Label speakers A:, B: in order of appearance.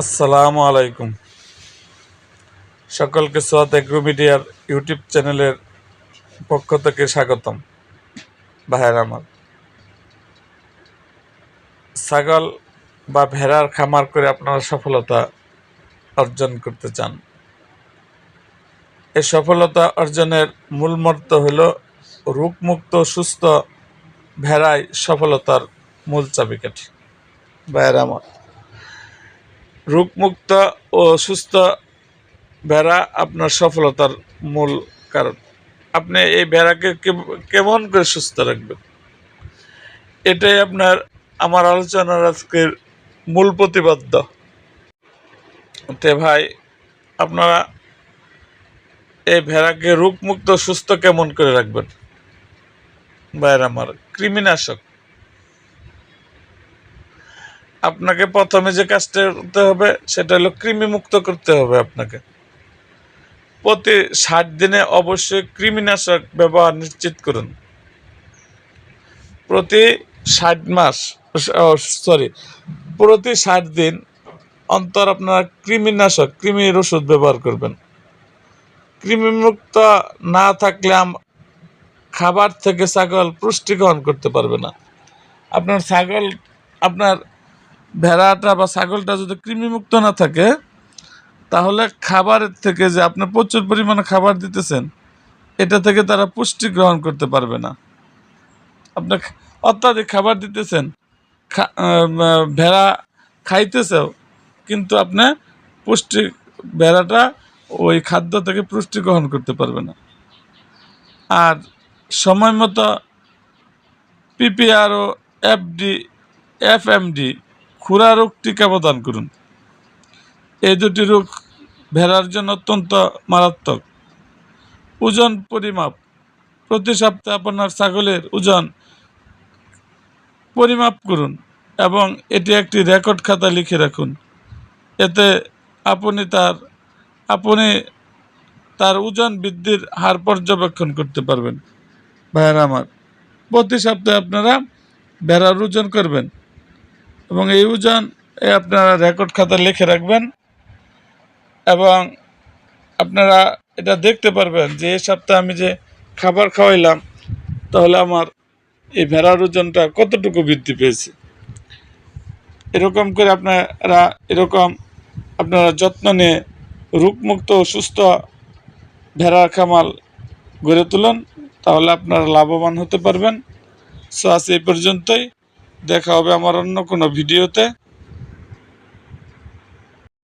A: আসসালামু আলাইকুম। সকলকে সোয়াত এগ্রো মিডিয়ার ইউটিউব চ্যানেলের পক্ষ থেকে স্বাগতম। ভাইয়ের আমার। ছাগল বা ভেড়ার খামার করে আপনারা সফলতা অর্জন করতে চান। এই সফলতা অর্জনের মূল মর্ত হল রোগমুক্ত, সুস্থ ভেড়াই সফলতার মূল চাবিকাঠি। ভাইয়ের আমার। রোগমুক্ত ও সুস্থ ভেড়া আপনার সফলতার মূল কারণ। আপনি এই ভেড়াকে কেমন করে সুস্থ রাখবেন? এটাই আপনার, আমার আলোচনার আজকের মূল প্রতিপাদ্য। তে ভাই, আপনারা এই ভেড়াকে রোগমুক্ত সুস্থ কেমন করে রাখবেন? ভাইয়ের আমার, কৃমিনাশক। আপনাকে প্রথমে যে কাজটা করতে হবে, সেটা হলো কৃমি মুক্ত করতে হবে আপনাকে। প্রতি ষাট দিনে অবশ্যই কৃমিনাশক ব্যবহার নিশ্চিত করুন। প্রতি ষাট মাস সরি, প্রতি ষাট দিন অন্তর আপনারা কৃমিনাশক কৃমির ওষুধ ব্যবহার করবেন। কৃমিমুক্ত না থাকলে খাবার থেকে ছাগল পুষ্টি গ্রহণ করতে পারবে না। আপনার ছাগল, আপনার ভেড়াটা বা ছাগলটা যদি কৃমিমুক্ত না থাকে, তাহলে খাবারের থেকে যে আপনি প্রচুর পরিমাণে খাবার দিতেছেন, এটা থেকে তারা পুষ্টি গ্রহণ করতে পারবে না। আপনি অত্যাধিক খাবার দিতেছেন ভেড়া খাইতেছেও, কিন্তু আপনি পুষ্টি, ভেড়াটা ওই খাদ্য থেকে পুষ্টি গ্রহণ করতে পারবে না। আর সময় মতো পিপিআর ও এফডি, এফএমডি খুরা রোগ টিকা প্রদান করুন। এই দুটি রোগ ভেড়ার জন্য অত্যন্ত মারাত্মক। ওজন পরিমাপ। প্রতি সপ্তাহে আপনার ছাগলের ওজন পরিমাপ করুন এবং এটি একটি রেকর্ড খাতা লিখে রাখুন। এতে আপনি তার আপনি তার ওজন বৃদ্ধির হার পর্যবেক্ষণ করতে পারবেন। ভাইয়েরা আমার, প্রতি সপ্তাহে আপনারা ভেড়ার ওজন করবেন। এবং এই ওজন আপনারা রেকর্ড খাতা লিখে রাখবেন এবং আপনারা এটা দেখতে পারবেন যে এই সপ্তাহে আমি যে খাবার খাওয়াইলাম, তাহলে আমার এই ভেড়ার ওজনটা কতটুকু বৃদ্ধি পেয়েছে। এরকম করে আপনারা এরকম আপনারা যত্ন নিয়ে রোগমুক্ত ও সুস্থ ভেড়ার খামাল গড়ে তুলুন, তাহলে আপনারা লাভবান হতে পারবেন। সো আজ এই পর্যন্তই। দেখা হবে আমার অন্য কোনো ভিডিওতে।